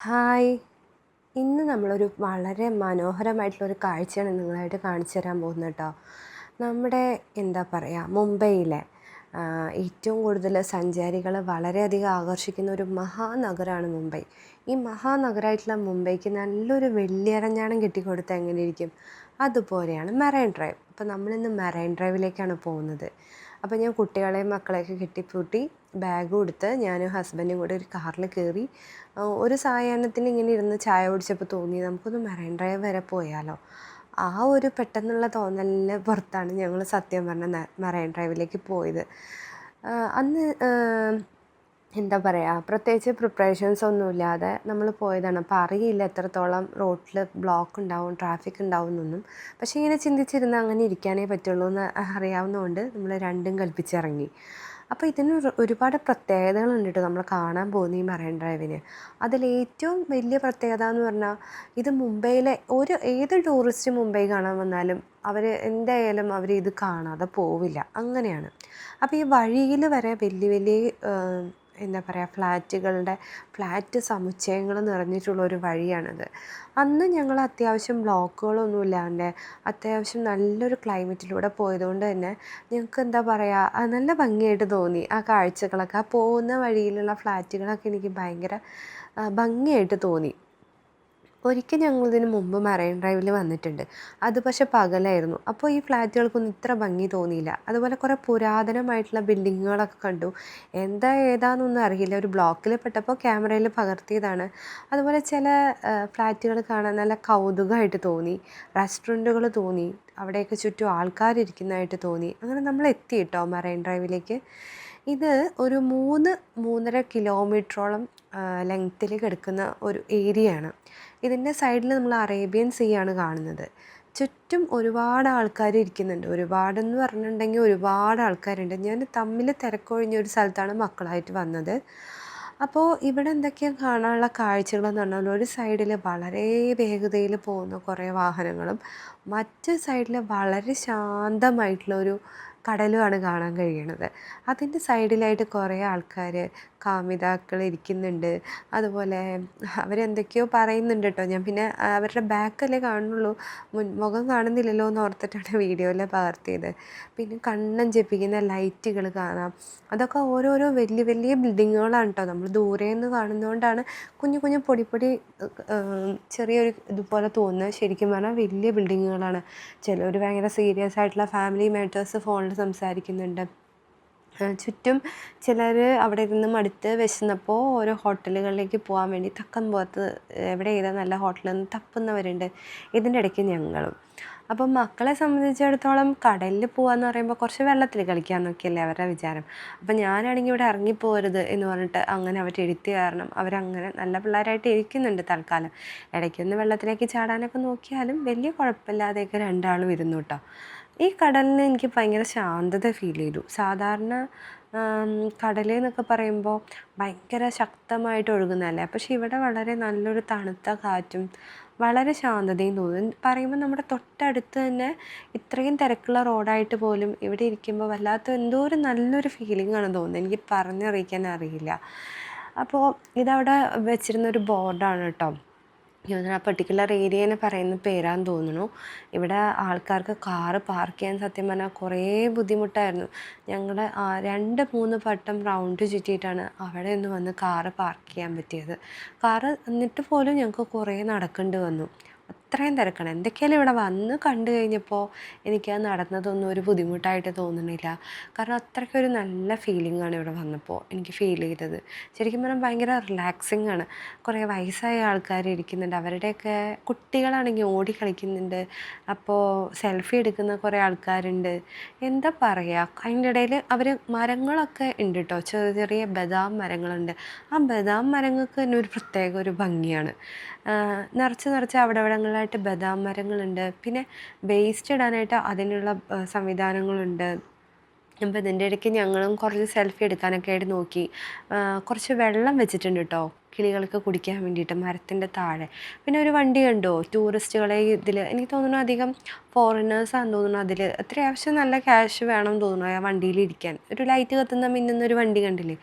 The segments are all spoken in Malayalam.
ഹായ്. ഇന്ന് നമ്മളൊരു വളരെ മനോഹരമായിട്ടുള്ളൊരു കാഴ്ചയാണ് നിങ്ങളായിട്ട് കാണിച്ചു തരാൻ പോകുന്നത് കേട്ടോ. നമ്മുടെ എന്താ പറയുക മുംബൈയിലെ ഏറ്റവും കൂടുതൽ സഞ്ചാരികൾ വളരെയധികം ആകർഷിക്കുന്ന ഒരു മഹാനഗരമാണ് മുംബൈ. ഈ മഹാനഗരമായിട്ടുള്ള മുംബൈക്ക് നല്ലൊരു വെള്ളിയരഞ്ഞാണം കിട്ടിക്കൊടുത്താൽ എങ്ങനെയിരിക്കും? അതുപോലെയാണ് മെറൈൻ ഡ്രൈവ് അപ്പോൾ നമ്മളിന്ന് മെറൈൻ ഡ്രൈവിലേക്കാണ് പോകുന്നത്. അപ്പോൾ ഞാൻ കുട്ടികളെയും മക്കളെയൊക്കെ കെട്ടിപ്പൂട്ടി ബാഗ് കൊടുത്ത് ഞാനും ഹസ്ബൻഡും കൂടെ ഒരു കാറിൽ കയറി ഒരു സായാഹ്നത്തിന് ഇങ്ങനെ ഇരുന്ന് ചായ കുടിച്ചപ്പോൾ തോന്നി നമുക്കൊന്ന് മെറൈൻ ഡ്രൈവ് വരെ പോയാലോ. ആ ഒരു പെട്ടെന്നുള്ള തോന്നലിന് പുറത്താണ് ഞങ്ങൾ സത്യം പറഞ്ഞ മെറൈൻ ഡ്രൈവിലേക്ക് പോയത്. അന്ന് എന്താ പറയുക പ്രത്യേകിച്ച് പ്രിപ്പറേഷൻസ് ഒന്നുമില്ലാതെ നമ്മൾ പോയതാണ്. അപ്പോൾ അറിയില്ല എത്രത്തോളം റോഡിൽ ബ്ലോക്ക് ഉണ്ടാവും ട്രാഫിക് ഉണ്ടാവും എന്നൊന്നും. പക്ഷേ ഇങ്ങനെ ചിന്തിച്ചിരുന്ന അങ്ങനെ ഇരിക്കാനേ പറ്റുള്ളൂ എന്ന് അറിയാവുന്നതുകൊണ്ട് നമ്മൾ രണ്ടും കൽപ്പിച്ചിറങ്ങി. അപ്പോൾ ഇതിന് ഒരു- ഒരുപാട് പ്രത്യേകതകളുണ്ട് കേട്ടോ നമ്മൾ കാണാൻ പോകുന്ന ഈ മറൈൻ ഡ്രൈവിന്. അതിലേറ്റവും വലിയ പ്രത്യേകത എന്ന് പറഞ്ഞാൽ ഇത് മുംബൈയിലെ ഒരു ഏത് ടൂറിസ്റ്റ് മുംബൈ കാണാൻ വന്നാലും അവർ എന്തായാലും അവർ ഇത് കാണാതെ പോവില്ല. അങ്ങനെയാണ്. അപ്പോൾ ഈ വഴിയിൽ വരെ വലിയ വലിയ എന്താ പറയുക ഫ്ലാറ്റുകളുടെ ഫ്ലാറ്റ് സമുച്ചയങ്ങൾ നിറഞ്ഞിട്ടുള്ള ഒരു വഴിയാണത്. അന്ന് ഞങ്ങൾ അത്യാവശ്യം ബ്ലോക്കുകളൊന്നും ഇല്ലാണ്ട് അത്യാവശ്യം നല്ലൊരു ക്ലൈമറ്റിലൂടെ പോയതുകൊണ്ട് തന്നെ ഞങ്ങൾക്ക് എന്താ പറയുക നല്ല ഭംഗിയായിട്ട് തോന്നി. ആ കാഴ്ചകളൊക്കെ ആ പോകുന്ന വഴിയിലുള്ള ഫ്ലാറ്റുകളൊക്കെ എനിക്ക് ഭയങ്കര ഭംഗിയായിട്ട് തോന്നി. ഒരിക്കൽ ഞങ്ങൾ ഇതിന് മുമ്പ് മറൈൻ ഡ്രൈവിൽ വന്നിട്ടുണ്ട്. അത് പക്ഷെ പകലായിരുന്നു. അപ്പോൾ ഈ ഫ്ലാറ്റുകൾക്കൊന്നും ഇത്ര ഭംഗി തോന്നിയില്ല. അതുപോലെ കുറേ പുരാതനമായിട്ടുള്ള ബിൽഡിങ്ങുകളൊക്കെ കണ്ടു. എന്താ ഏതാണെന്നൊന്നും അറിയില്ല. ഒരു ബ്ലോക്കിൽ പെട്ടപ്പോൾ ക്യാമറയിൽ പകർത്തിയതാണ്. അതുപോലെ ചില ഫ്ലാറ്റുകൾ കാണാൻ നല്ല കൗതുകമായിട്ട് തോന്നി. റെസ്റ്റോറന്റുകൾ തോന്നി. അവിടെയൊക്കെ ചുറ്റും ആൾക്കാരിരിക്കുന്നതായിട്ട് തോന്നി. അങ്ങനെ നമ്മൾ എത്തി കേട്ടോ മറൈൻ ഡ്രൈവിലേക്ക് ഇത് ഒരു മൂന്ന് മൂന്നര കിലോമീറ്ററോളം ലെങ്ത്തിൽ കിടക്കുന്ന ഒരു ഏരിയ ആണ് ഇതിന്റെ സൈഡിൽ നമ്മൾ അറേബ്യൻ സീ ആണ് കാണുന്നത്. ചുറ്റും ഒരുപാട് ആൾക്കാർ ഇരിക്കുന്നുണ്ട്. ഒരുപാടെന്ന് പറഞ്ഞിട്ടുണ്ടെങ്കിൽ ഒരുപാട് ആൾക്കാരുണ്ട്. ഞാൻ തമ്മിൽ തിരക്കൊഴിഞ്ഞ ഒരു സ്ഥലത്താണ് മക്കളായിട്ട് വന്നത്. അപ്പോൾ ഇവിടെ എന്തൊക്കെയാണ് കാണാനുള്ള കാഴ്ചകളെന്ന് പറഞ്ഞാൽ ഒരു സൈഡിൽ വളരെ വേഗതയിൽ പോകുന്ന കുറേ വാഹനങ്ങളും മറ്റു സൈഡിൽ വളരെ ശാന്തമായിട്ടുള്ള ഒരു കടലുമാണ് കാണാൻ കഴിയണത് അതിന്റെ സൈഡിലായിട്ട് കുറേ ആൾക്കാർ കാമിതാക്കൾ ഇരിക്കുന്നുണ്ട്. അതുപോലെ അവരെന്തൊക്കെയോ പറയുന്നുണ്ട് കേട്ടോ. ഞാൻ പിന്നെ അവരുടെ ബാക്കല്ലേ കാണുന്നുള്ളൂ. മുൻ മുഖം കാണുന്നില്ലല്ലോ എന്ന് ഓർത്തിട്ടാണ് വീഡിയോയിൽ പകർത്തിയത്. പിന്നെ കണ്ണം ചെപ്പിക്കുന്ന ലൈറ്റുകൾ കാണാം. അതൊക്കെ ഓരോരോ വലിയ വലിയ ബിൽഡിങ്ങുകളാണ് കേട്ടോ. നമ്മൾ ദൂരെ നിന്ന് കാണുന്നതുകൊണ്ടാണ് കുഞ്ഞു കുഞ്ഞു പൊടി പൊടി ചെറിയൊരു ഇതുപോലെ തോന്നുന്നത്. ശരിക്കും പറഞ്ഞാൽ വലിയ ബിൽഡിങ്ങുകളാണ്. ചിലർ ഭയങ്കര സീരിയസ് ആയിട്ടുള്ള ഫാമിലി മാറ്റേഴ്സ് ഫോണിൽ സംസാരിക്കുന്നുണ്ട്. ചുറ്റും ചിലർ അവിടെ ഇരുന്ന് മടുത്ത് വിശന്നപ്പോൾ ഓരോ ഹോട്ടലുകളിലേക്ക് പോകാൻ വേണ്ടി തക്കം പോകത്ത് എവിടെ ഏതാ നല്ല ഹോട്ടലെന്ന് തപ്പുന്നവരുണ്ട്. ഇതിന്റെ ഇടയ്ക്ക് ഞങ്ങളും. അപ്പം മക്കളെ സംബന്ധിച്ചിടത്തോളം കടലിൽ പോകാന്ന് പറയുമ്പോൾ കുറച്ച് വെള്ളത്തിൽ കളിക്കാമെന്നൊക്കെയല്ലേ അവരുടെ വിചാരം. അപ്പം ഞാനാണെങ്കിൽ ഇവിടെ ഇറങ്ങിപ്പോരുത് എന്ന് പറഞ്ഞിട്ട് അങ്ങനെ അവർ എഴുത്തി കാരണം അവരങ്ങനെ നല്ല പിള്ളേരായിട്ട് ഇരിക്കുന്നുണ്ട് തൽക്കാലം. ഇടയ്ക്കൊന്ന് വെള്ളത്തിലേക്ക് ചാടാനൊക്കെ നോക്കിയാലും വലിയ കുഴപ്പമില്ലാതെയൊക്കെ രണ്ടാളും ഇരുന്നു കേട്ടോ ഈ കടലിന് എനിക്ക് ഭയങ്കര ശാന്തത ഫീൽ ചെയ്തു. സാധാരണ കടൽ എന്നൊക്കെ പറയുമ്പോൾ ഭയങ്കര ശക്തമായിട്ട് ഒഴുകുന്നതല്ലേ? പക്ഷേ ഇവിടെ വളരെ നല്ലൊരു തണുത്ത കാറ്റും വളരെ ശാന്തതയും തോന്നും. പറയുമ്പോൾ നമ്മുടെ തൊട്ടടുത്ത് തന്നെ ഇത്രയും തിരക്കുള്ള റോഡായിട്ട് പോലും ഇവിടെ ഇരിക്കുമ്പോൾ വല്ലാത്ത എന്തോ ഒരു നല്ലൊരു ഫീലിംഗ് ആണ് തോന്നുന്നത്. എനിക്ക് പറഞ്ഞറിയിക്കാൻ അറിയില്ല. അപ്പോൾ ഇതവിടെ വെച്ചിരുന്ന ഒരു ബോർഡാണ് കേട്ടോ. ആ പെർട്ടിക്കുലർ ഏരിയനെ പറയുന്ന പേരാന്ന് തോന്നുന്നു. ഇവിടെ ആൾക്കാർക്ക് കാറ് പാർക്ക് ചെയ്യാൻ സത്യം പറഞ്ഞാൽ കുറേ ബുദ്ധിമുട്ടായിരുന്നു. ഞങ്ങൾ രണ്ട് മൂന്ന് വട്ടം റൗണ്ട് ചുറ്റിയിട്ടാണ് അവിടെ ഒന്ന് വന്ന് കാറ് പാർക്ക് ചെയ്യാൻ പറ്റിയത്. കാറ് എന്നിട്ട് പോലും ഞങ്ങൾക്ക് കുറേ നടക്കേണ്ടി വന്നു. അത്രയും തിരക്കാണ്. എന്തൊക്കെയാലും ഇവിടെ വന്ന് കണ്ടു കഴിഞ്ഞപ്പോൾ എനിക്ക് അത് നടന്നതൊന്നും ഒരു ബുദ്ധിമുട്ടായിട്ട് തോന്നുന്നില്ല. കാരണം അത്രയ്ക്കൊരു നല്ല ഫീലിംഗ് ആണ് ഇവിടെ വന്നപ്പോൾ എനിക്ക് ഫീൽ ചെയ്തത്. ശരിക്കും പറഞ്ഞാൽ ഭയങ്കര റിലാക്സിങ് ആണ്. കുറേ വയസ്സായ ആൾക്കാർ ഇരിക്കുന്നുണ്ട്. അവരുടെയൊക്കെ കുട്ടികളാണെങ്കിൽ ഓടി കളിക്കുന്നുണ്ട്. അപ്പോൾ സെൽഫി എടുക്കുന്ന കുറേ ആൾക്കാരുണ്ട്. എന്താ പറയുക അതിന്റെ ഇടയിൽ അവർ മരങ്ങളൊക്കെ ഉണ്ട് കേട്ടോ ചെറിയ ചെറിയ ബദാം മരങ്ങളുണ്ട്. ആ ബദാം മരങ്ങൾക്ക് തന്നെ ഒരു പ്രത്യേക ഒരു ഭംഗിയാണ്. നിറച്ച് നിറച്ച് അവിടെ അവിടെ അവിടങ്ങളിലായിട്ട് ബദാം മരങ്ങളുണ്ട്. പിന്നെ വേസ്റ്റ് ഇടാനായിട്ട് അതിനുള്ള സംവിധാനങ്ങളുണ്ട്. അപ്പോൾ ഇതിന്റെ ഇടയ്ക്ക് ഞങ്ങളും കുറച്ച് സെൽഫി എടുക്കാനൊക്കെ ആയിട്ട് നോക്കി. കുറച്ച് വെള്ളം വെച്ചിട്ടുണ്ട് കേട്ടോ. കിളികൾക്ക് കുടിക്കാൻ വേണ്ടിയിട്ട് മരത്തിന്റെ താഴെ. പിന്നെ ഒരു വണ്ടി കണ്ടോ? ടൂറിസ്റ്റുകളെ ഇതിൽ എനിക്ക് തോന്നുന്നു അധികം ഫോറിനേഴ്സാണെന്ന് തോന്നുന്നു അതിൽ അത്യാവശ്യം നല്ല ക്യാഷ് വേണം തോന്നുന്നു ആ വണ്ടിയിൽ ഇരിക്കാൻ. ഒരു ലൈറ്റ് കത്തുന്ന മിന്നുന്ന ഒരു വണ്ടി കണ്ടില്ലേ?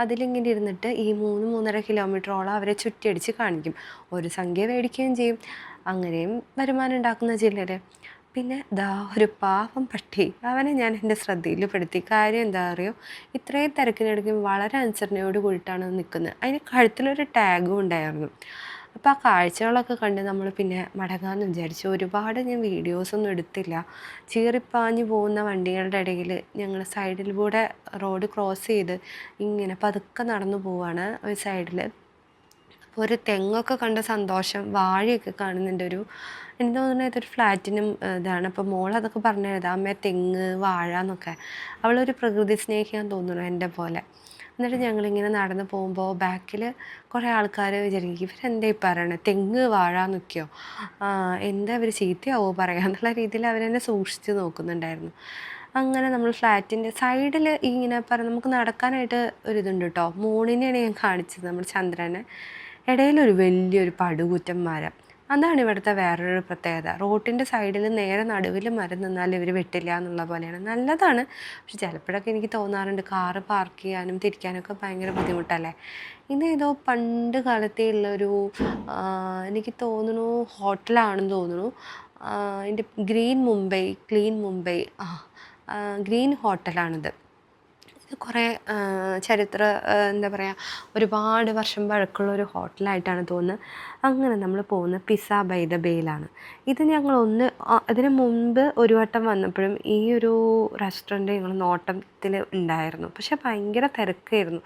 അതിലിങ്ങനെ ഇരുന്നിട്ട് ഈ മൂന്ന് മൂന്നര കിലോമീറ്ററോളം അവരെ ചുറ്റിയടിച്ച് കാണിക്കും. ഒരു സംഖ്യ മേടിക്കുകയും ചെയ്യും. അങ്ങനെയും വരുമാനം ഉണ്ടാക്കുന്ന ചിലർ പിന്നെ ദാ ഒരു പാവം പട്ടി അവനെ ഞാൻ എന്റെ ശ്രദ്ധയിൽ പെടുത്തി. കാര്യം എന്താ അറിയോ? ഇത്രയും തിരക്കിനിടയ്ക്കും വളരെ അനുസരണയോട് കൂടിയിട്ടാണ് നിൽക്കുന്നത്. അതിന് കഴുത്തിലൊരു ടാഗും ഉണ്ടായിരുന്നു. അപ്പോൾ ആ കാഴ്ചകളൊക്കെ കണ്ട് നമ്മൾ പിന്നെ മടങ്ങാമെന്ന് വിചാരിച്ചു. ഒരുപാട് ഞാൻ വീഡിയോസൊന്നും എടുത്തില്ല. ചീറിപ്പാഞ്ഞു പോകുന്ന വണ്ടികളുടെ ഇടയിൽ ഞങ്ങൾ സൈഡിൽ കൂടെ റോഡ് ക്രോസ് ചെയ്ത് ഇങ്ങനെ പതുക്കെ നടന്നു പോവാണ് ഒരു സൈഡിൽ അപ്പോൾ ഒരു തെങ്ങൊക്കെ കണ്ട സന്തോഷം വാഴയൊക്കെ കാണുന്നുണ്ട് ഒരു എനിക്ക് തോന്നുന്നത് ഇതൊരു ഫ്ലാറ്റിനും ഇതാണ്. അപ്പോൾ മോൾ അതൊക്കെ പറഞ്ഞു തരുന്നത് അമ്മ തെങ്ങ് വാഴ എന്നൊക്കെ. അവളൊരു പ്രകൃതി സ്നേഹിയാന്ന് തോന്നുന്നു എന്റെ പോലെ. എന്നിട്ട് ഞങ്ങളിങ്ങനെ നടന്നു പോകുമ്പോൾ ബാക്കിൽ കുറേ ആൾക്കാർ വിചാരിക്കും ഇവരെന്താ ഈ പറയണത് തെങ്ങ് വാഴ എന്നൊക്കെയോ? എന്താ ഇവർ ചീത്തയാവോ പറയുക എന്നുള്ള രീതിയിൽ അവരെന്നെ സൂക്ഷിച്ച് നോക്കുന്നുണ്ടായിരുന്നു. അങ്ങനെ നമ്മൾ ഫ്ലാറ്റിന്റെ സൈഡിൽ ഇങ്ങനെ പറ നമുക്ക് നടക്കാനായിട്ട് ഒരിതുണ്ട് കേട്ടോ മൂണിനെയാണ് ഞാൻ കാണിച്ചത് നമ്മൾ ചന്ദ്രനെ. ഇടയിലൊരു വലിയൊരു പടുകൂറ്റൻ മരം. അതാണ് ഇവിടുത്തെ വേറൊരു പ്രത്യേകത. റോട്ടിന്റെ സൈഡിൽ നേരെ നടുവിൽ മരം നിന്നാൽ ഇവർ വെട്ടില്ല എന്നുള്ള പോലെയാണ്. നല്ലതാണ്. പക്ഷെ ചിലപ്പോഴൊക്കെ എനിക്ക് തോന്നാറുണ്ട് കാറ് പാർക്ക് ചെയ്യാനും തിരിക്കാനൊക്കെ ഭയങ്കര ബുദ്ധിമുട്ടല്ലേ? ഇത് ഏതോ പണ്ട് കാലത്തേ ഉള്ളൊരു എനിക്ക് തോന്നുന്നു ഹോട്ടലാണെന്ന് തോന്നുന്നു. അതിന്റെ green Mumbai clean Mumbai green ഹോട്ടലാണിത്. കുറേ ചരിത്ര എന്താ പറയുക ഒരുപാട് വർഷം പഴക്കമുള്ള ഒരു ഹോട്ടലായിട്ടാണ് തോന്നുന്നത്. അങ്ങനെ നമ്മൾ പോകുന്ന പിസ ബൈ ദ ബേയിലാണ്. ഇത് ഞങ്ങൾ ഒന്ന് അതിന് മുൻപ് ഒരു വട്ടം വന്നപ്പോഴും ഈ ഒരു റെസ്റ്റോറന്റ് ഞങ്ങൾ നോട്ടത്തിൽ ഉണ്ടായിരുന്നു. പക്ഷേ ഭയങ്കര തിരക്കായിരുന്നു.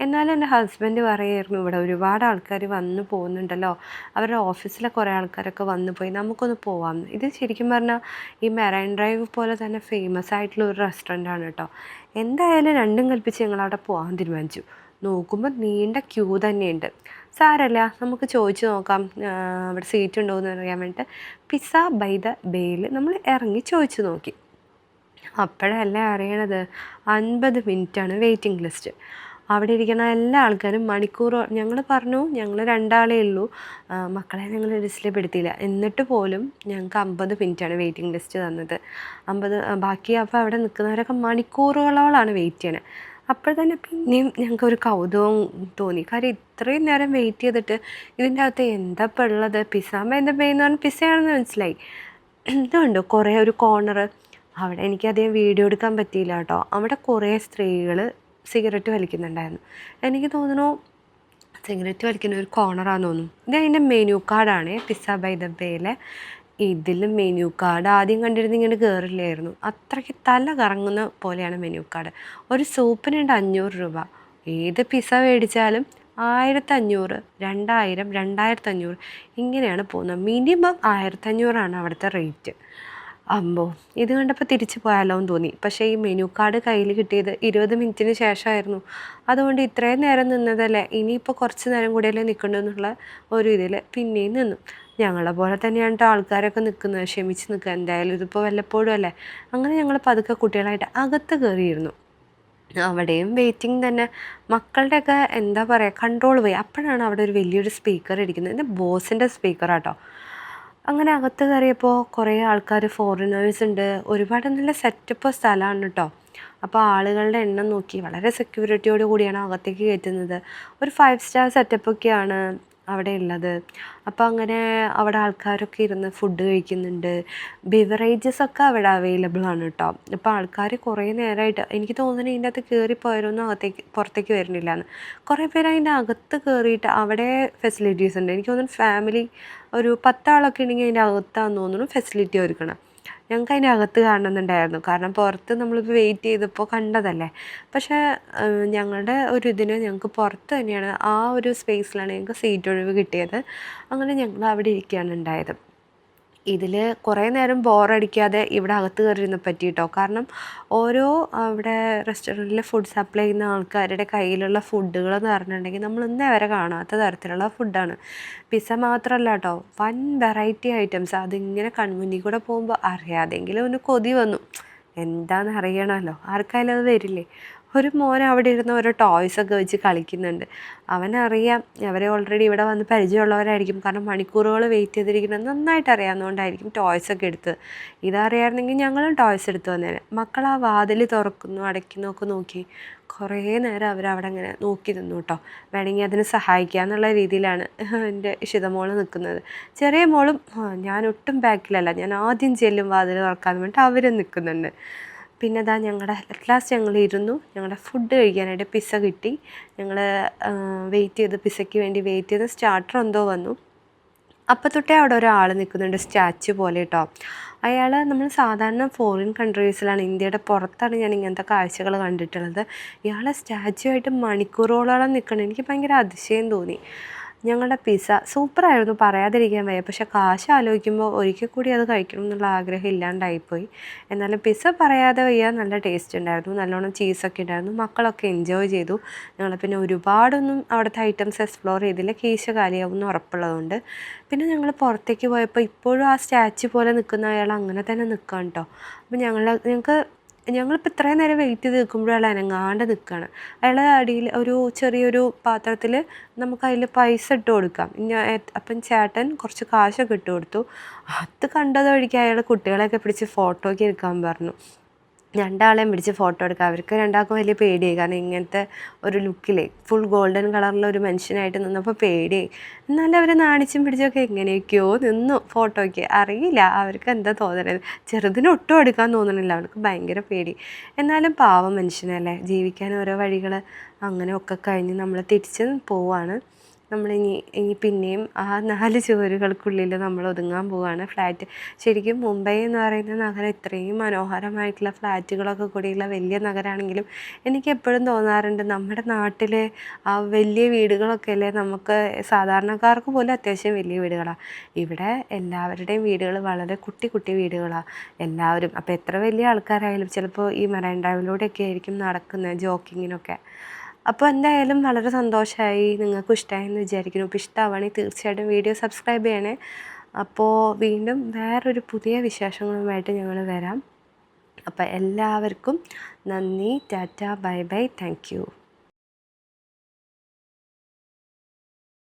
എന്നാലും എന്റെ ഹസ്ബൻഡ് പറയുമായിരുന്നു ഇവിടെ ഒരുപാട് ആൾക്കാർ വന്ന് പോകുന്നുണ്ടല്ലോ. അവരുടെ ഓഫീസിലെ കുറേ ആൾക്കാരൊക്കെ വന്നു പോയി. നമുക്കൊന്ന് പോവാം. ഇത് ശരിക്കും പറഞ്ഞാൽ ഈ മെറൈൻ ഡ്രൈവ് പോലെ തന്നെ ഫേമസ് ആയിട്ടുള്ള ഒരു റെസ്റ്റോറന്റ് ആണ് കേട്ടോ. എന്തായാലും രണ്ടും കൽപ്പിച്ച് ഞങ്ങൾ അവിടെ പോകാൻ തീരുമാനിച്ചു. നോക്കുമ്പോൾ നീണ്ട ക്യൂ തന്നെയുണ്ട്. സാരല്ല നമുക്ക് ചോദിച്ചു നോക്കാം. അവിടെ സീറ്റ് ഉണ്ടോ എന്ന് അറിയാൻ വേണ്ടിയിട്ട് പിസ്സ ബൈ ദ ബേയിൽ നമ്മൾ ഇറങ്ങി ചോദിച്ചു നോക്കി. അപ്പോഴല്ലേ അറിയണത്. അൻപത് മിനിറ്റാണ് വെയിറ്റിംഗ് ലിസ്റ്റ് അവിടെ ഇരിക്കുന്ന എല്ലാ ആൾക്കാരും മണിക്കൂറോ ഞങ്ങൾ പറഞ്ഞു ഞങ്ങൾ രണ്ടാളേ ഉള്ളൂ. മക്കളെ ഞങ്ങൾ ലിസ്റ്റിൽ പെടുത്തിയില്ല. എന്നിട്ട് പോലും ഞങ്ങൾക്ക് അമ്പത് മിനിറ്റാണ് വെയിറ്റിംഗ് ലിസ്റ്റ് തന്നത്. അമ്പത് ബാക്കി അപ്പോൾ അവിടെ നിൽക്കുന്നവരൊക്കെ മണിക്കൂറുകളോളാണ് വെയിറ്റ് ചെയ്യണത് അപ്പോൾ തന്നെ പിന്നെയും ഞങ്ങൾക്ക് ഒരു കൗതുകം തോന്നി. കാര്യം ഇത്രയും നേരം വെയിറ്റ് ചെയ്തിട്ട് ഇതിന്റെ അകത്ത് എന്താ ഇപ്പോൾ ഉള്ളത്? പിസ്സാമ്മ എന്താ പെയ്യുന്ന പറഞ്ഞാൽ പിസ്സയാണെന്ന് മനസ്സിലായി. ഇതുണ്ട് കുറേ ഒരു കോർണർ അവിടെ എനിക്കധികം വീഡിയോ എടുക്കാൻ പറ്റിയില്ല കേട്ടോ. അവിടെ കുറേ സ്ത്രീകൾ സിഗരറ്റ് വലിക്കുന്നുണ്ടായിരുന്നു. എനിക്ക് തോന്നുന്നു സിഗരറ്റ് വലിക്കുന്ന ഒരു കോർണറാന്ന് തോന്നുന്നു. ഇത് അതിന്റെ മെനു കാർഡാണ് പിസ്സ ബൈ ദ ബേയിലെ ഇതിൽ മെനു കാർഡ് ആദ്യം കണ്ടിരുന്ന ഇങ്ങനെ കയറില്ലായിരുന്നു അത്രയ്ക്ക് തല കറങ്ങുന്ന പോലെയാണ് മെനു കാർഡ് ഒരു സൂപ്പിനുണ്ട് അഞ്ഞൂറ് രൂപ. ഏത് പിസ്സ മേടിച്ചാലും ആയിരത്തഞ്ഞൂറ് രണ്ടായിരം രണ്ടായിരത്തഞ്ഞൂറ് ഇങ്ങനെയാണ് പോകുന്നത്. മിനിമം ആയിരത്തഞ്ഞൂറാണ് അവിടുത്തെ റേറ്റ് അമ്പോ ഇത് കണ്ടപ്പോൾ തിരിച്ചു പോയാലോ എന്ന് തോന്നി. പക്ഷേ ഈ മെനു കാർഡ് കയ്യിൽ കിട്ടിയത് ഇരുപത് മിനിറ്റിന് ശേഷമായിരുന്നു. അതുകൊണ്ട് ഇത്രയും നേരം നിന്നതല്ലേ? ഇനിയിപ്പോൾ കുറച്ച് നേരം കൂടിയല്ലേ നിൽക്കണ്ടെന്നുള്ള ഒരു ഇതിൽ പിന്നെയും നിന്നു. ഞങ്ങളെ പോലെ തന്നെയാണ് കേട്ടോ ആൾക്കാരൊക്കെ നിൽക്കുന്നത് ക്ഷമിച്ച് നിൽക്കുക എന്തായാലും ഇതിപ്പോൾ വല്ലപ്പോഴും അല്ലേ? അങ്ങനെ ഞങ്ങൾ പതുക്കെ കുട്ടികളായിട്ട് അകത്ത് കയറിയിരുന്നു അവിടെയും വെയിറ്റിംഗ് തന്നെ. മക്കളുടെയൊക്കെ എന്താ പറയുക കൺട്രോൾ പോയി. അപ്പോഴാണ് അവിടെ ഒരു വലിയൊരു സ്പീക്കർ ഇരിക്കുന്നത്. എന്റെ ബോസിന്റെ സ്പീക്കറാട്ടോ അങ്ങനെ അകത്ത് കയറിയപ്പോൾ കുറേ ആൾക്കാർ ഫോറിനേഴ്സ് ഉണ്ട് ഒരുപാട് നല്ല സെറ്റപ്പ് സ്ഥലമാണ് കേട്ടോ അപ്പോൾ ആളുകളുടെ എണ്ണം നോക്കി വളരെ സെക്യൂരിറ്റിയോട് കൂടിയാണ് അകത്തേക്ക് കയറ്റുന്നത് ഒരു ഫൈവ് സ്റ്റാർ സെറ്റപ്പൊക്കെയാണ് അവിടെ ഉള്ളത് അപ്പോൾ അങ്ങനെ അവിടെ ആൾക്കാരൊക്കെ ഇരുന്ന് ഫുഡ് കഴിക്കുന്നുണ്ട്. ബിവറേജസ് ഒക്കെ അവിടെ അവൈലബിൾ ആണ് കേട്ടോ അപ്പോൾ ആൾക്കാർ കുറേ നേരമായിട്ട് എനിക്ക് തോന്നുന്നു ഇതിന്റെ അകത്ത് കയറിപ്പോയാലൊന്നും അകത്തേക്ക് പുറത്തേക്ക് വരുന്നില്ല എന്ന് കുറേ പേര് അതിന്റെ അകത്ത് കയറിയിട്ട് അവിടെ ഫെസിലിറ്റീസ് ഉണ്ട്. എനിക്ക് തോന്നുന്നു ഫാമിലി ഒരു പത്താളൊക്കെ ഉണ്ടെങ്കിൽ അതിന്റെ അകത്താന്ന് തോന്നുന്നു ഫെസിലിറ്റി ഒരുക്കണം. ഞങ്ങൾക്ക് അതിന്റെ അകത്ത് കാണണമെന്നുണ്ടായിരുന്നു കാരണം പുറത്ത് നമ്മളിപ്പോൾ വെയിറ്റ് ചെയ്തപ്പോൾ കണ്ടതല്ലേ. പക്ഷേ ഞങ്ങളുടെ ഒരു ഇതിന് ഞങ്ങൾക്ക് പുറത്ത് തന്നെയാണ് ആ ഒരു സ്പേസിലാണ് ഞങ്ങൾക്ക് സീറ്റ് ഒഴിവ് കിട്ടിയത്. അങ്ങനെ ഞങ്ങൾ അവിടെ ഇരിക്കുകയാണ് ഉണ്ടായത്. ഇതിൽ കുറേ നേരം ബോറടിക്കാതെ ഇവിടെ അകത്ത് കയറിയിരുന്ന് പറ്റി കേട്ടോ കാരണം ഓരോ അവിടെ റെസ്റ്റോറന്റിൽ ഫുഡ് സപ്ലൈ ചെയ്യുന്ന ആൾക്കാരുടെ കയ്യിലുള്ള ഫുഡുകൾ എന്ന് പറഞ്ഞിട്ടുണ്ടെങ്കിൽ നമ്മൾ ഇന്നേ വരെ കാണാത്ത തരത്തിലുള്ള ഫുഡാണ് പിസ്സ മാത്രമല്ല കേട്ടോ വൻ വെറൈറ്റി ഐറ്റംസ് അതിങ്ങനെ കൺമുന്നിൽ കൂടെ പോകുമ്പോൾ അറിയാതെങ്കിലും ഒന്ന് കൊതി വന്നു. എന്താണെന്ന് അറിയണമല്ലോ ആർക്കായാലും അത് വരില്ലേ? ഒരു മോൻ അവിടെ ഇരുന്ന് ഓരോ ടോയ്സൊക്കെ വെച്ച് കളിക്കുന്നുണ്ട്. അവനറിയാം അവരെ ഓൾറെഡി ഇവിടെ വന്ന് പരിചയമുള്ളവരായിരിക്കും. കാരണം മണിക്കൂറുകൾ വെയിറ്റ് ചെയ്തിരിക്കുന്നത് നന്നായിട്ട് അറിയാവുന്നതുകൊണ്ടായിരിക്കും ടോയ്സൊക്കെ എടുത്ത്. ഇതറിയാമായിരുന്നെങ്കിൽ ഞങ്ങളും ടോയ്സ് എടുത്ത് വന്നേനെ. മക്കൾ ആ വാതിൽ തുറക്കുന്നു അടയ്ക്കുന്നു ഒക്കെ നോക്കി. കുറേ നേരം അവരവിടെ അങ്ങനെ നോക്കി നിന്നു കേട്ടോ. വേണമെങ്കിൽ അതിനെ സഹായിക്കുക എന്നുള്ള രീതിയിലാണ് എന്റെ ഇഷിതമോൾ നിൽക്കുന്നത്. ചെറിയ മോളും ഞാൻ ഒട്ടും ബാക്കിലല്ല ഞാൻ ആദ്യം ചെല്ലും വാതിൽ തുറക്കാൻ വേണ്ടിയിട്ട് അവരും നിൽക്കുന്നുണ്ട്. പിന്നെ അതാ ഞങ്ങളുടെ അറ്റ് ലാസ്റ്റ് ഞങ്ങൾ ഇരുന്നു. ഞങ്ങളുടെ ഫുഡ് കഴിക്കാനായിട്ട് പിസ്സ കിട്ടി. ഞങ്ങൾ വെയിറ്റ് ചെയ്ത് പിസ്സയ്ക്ക് വേണ്ടി വെയിറ്റ് ചെയ്ത് സ്റ്റാർട്ടർ എന്തോ വന്നു. അപ്പം തൊട്ടേ അവിടെ ഒരാൾ നിൽക്കുന്നുണ്ട് സ്റ്റാച്ചു പോലെ കേട്ടോ അയാൾ നമ്മൾ സാധാരണ ഫോറിൻ കൺട്രീസിലാണ് ഇന്ത്യയുടെ പുറത്താണ് ഞാൻ ഇങ്ങനത്തെ കാഴ്ചകൾ കണ്ടിട്ടുള്ളത്. ഇയാളെ സ്റ്റാച്ചു ആയിട്ട് മണിക്കൂറുകളോളം നിൽക്കണം എനിക്ക് ഭയങ്കര അതിശയം തോന്നി. ഞങ്ങളുടെ പിസ്സ സൂപ്പറായിരുന്നു പറയാതിരിക്കാൻ വയ്യ. പക്ഷേ കാശ് ആലോചിക്കുമ്പോൾ ഒരിക്കൽ കൂടി അത് കഴിക്കണം എന്നുള്ള ആഗ്രഹം ഇല്ലാണ്ടായിപ്പോയി. എന്നാലും പിസ്സ പറയാതെ വയ്യ നല്ല ടേസ്റ്റ് ഉണ്ടായിരുന്നു നല്ലോണം ചീസൊക്കെ ഉണ്ടായിരുന്നു മക്കളൊക്കെ എൻജോയ് ചെയ്തു. ഞങ്ങൾ പിന്നെ ഒരുപാടൊന്നും അവിടുത്തെ ഐറ്റംസ് എക്സ്പ്ലോർ ചെയ്തില്ല കീശ കാലിയാവുമെന്ന് ഉറപ്പുള്ളതുകൊണ്ട്. പിന്നെ ഞങ്ങൾ പുറത്തേക്ക് പോയപ്പോൾ ഇപ്പോഴും ആ സ്റ്റാച്ചു പോലെ നിൽക്കുന്ന അയാൾ അങ്ങനെ തന്നെ നിൽക്കാം കേട്ടോ അപ്പോൾ ഞങ്ങൾ ഞങ്ങൾക്ക് ഞങ്ങളിപ്പോൾ ഇത്രയും നേരം വെയിറ്റ് ചെയ്ത് നിൽക്കുമ്പോഴാണ് അയാൾ അനങ്ങാണ്ട് നിൽക്കുകയാണ് അയാളെ അടിയിൽ ഒരു ചെറിയൊരു പാത്രത്തിൽ നമുക്ക് അതിൽ പൈസ ഇട്ട് കൊടുക്കാം. അപ്പം ചേട്ടൻ കുറച്ച് കാശൊക്കെ ഇട്ട് കൊടുത്തു. അത് കണ്ടത് വഴിക്ക് അയാൾ കുട്ടികളെയൊക്കെ പിടിച്ച് ഫോട്ടോയ്ക്ക് എടുക്കാൻ പറഞ്ഞു. രണ്ടാളെയും പിടിച്ച് ഫോട്ടോ എടുക്കുക. അവർക്ക് രണ്ടാൾക്കും വലിയ പേടിയായി. കാരണം ഇങ്ങനത്തെ ഒരു ലുക്കിൽ ഫുൾ ഗോൾഡൻ കളറിലെ ഒരു മനുഷ്യനായിട്ട് നിന്നപ്പോൾ പേടിയായി. എന്നാലും അവരെ നാണിച്ചും പിടിച്ചൊക്കെ എങ്ങനെയൊക്കെയോ നിന്നു ഫോട്ടോയ്ക്ക് അറിയില്ല. അവർക്ക് എന്താ തോന്നണത്? ചെറുതിന് ഒട്ടും എടുക്കാൻ തോന്നണില്ല. അവർക്ക് ഭയങ്കര പേടി. എന്നാലും പാവം മനുഷ്യനല്ലേ? ജീവിക്കാൻ ഓരോ വഴികൾ അങ്ങനെയൊക്കെ കഴിഞ്ഞ് നമ്മൾ തിരിച്ച് പോവാണ്. നമ്മളിനി ഇനി പിന്നെയും ആ നാല് ചുവരുകൾക്കുള്ളിൽ നമ്മൾ ഒതുങ്ങാൻ പോവുകയാണ് ഫ്ലാറ്റ് ശരിക്കും മുംബൈ എന്ന് പറയുന്ന നഗരം ഇത്രയും മനോഹരമായിട്ടുള്ള ഫ്ലാറ്റുകളൊക്കെ കൂടിയുള്ള വലിയ നഗരമാണെങ്കിലും എനിക്ക് എപ്പോഴും തോന്നാറുണ്ട് നമ്മുടെ നാട്ടിലെ ആ വലിയ വീടുകളൊക്കെ അല്ലേ നമുക്ക് സാധാരണക്കാർക്ക് പോലും അത്യാവശ്യം വലിയ വീടുകളാണ് ഇവിടെ എല്ലാവരുടെയും വീടുകൾ വളരെ കുട്ടി കുട്ടി വീടുകളാണ് എല്ലാവരും അപ്പോൾ എത്ര വലിയ ആൾക്കാരായാലും ചിലപ്പോൾ ഈ മറൈൻ ഡ്രൈവിലൂടെയൊക്കെ ആയിരിക്കും നടക്കുന്നത് ജോക്കിങ്ങിനൊക്കെ. അപ്പോൾ എന്തായാലും വളരെ സന്തോഷമായി നിങ്ങൾക്കും ഇഷ്ടമായി എന്ന് വിചാരിക്കുന്നു. അപ്പോൾ ഇഷ്ടമാവുകയാണെങ്കിൽ തീർച്ചയായിട്ടും വീഡിയോ സബ്സ്ക്രൈബ് ചെയ്യണേ. അപ്പോൾ വീണ്ടും വേറൊരു പുതിയ വിശേഷങ്ങളുമായിട്ട് ഞങ്ങൾ വരാം. അപ്പോൾ എല്ലാവർക്കും നന്ദി ടാറ്റ ബൈ ബൈ. താങ്ക്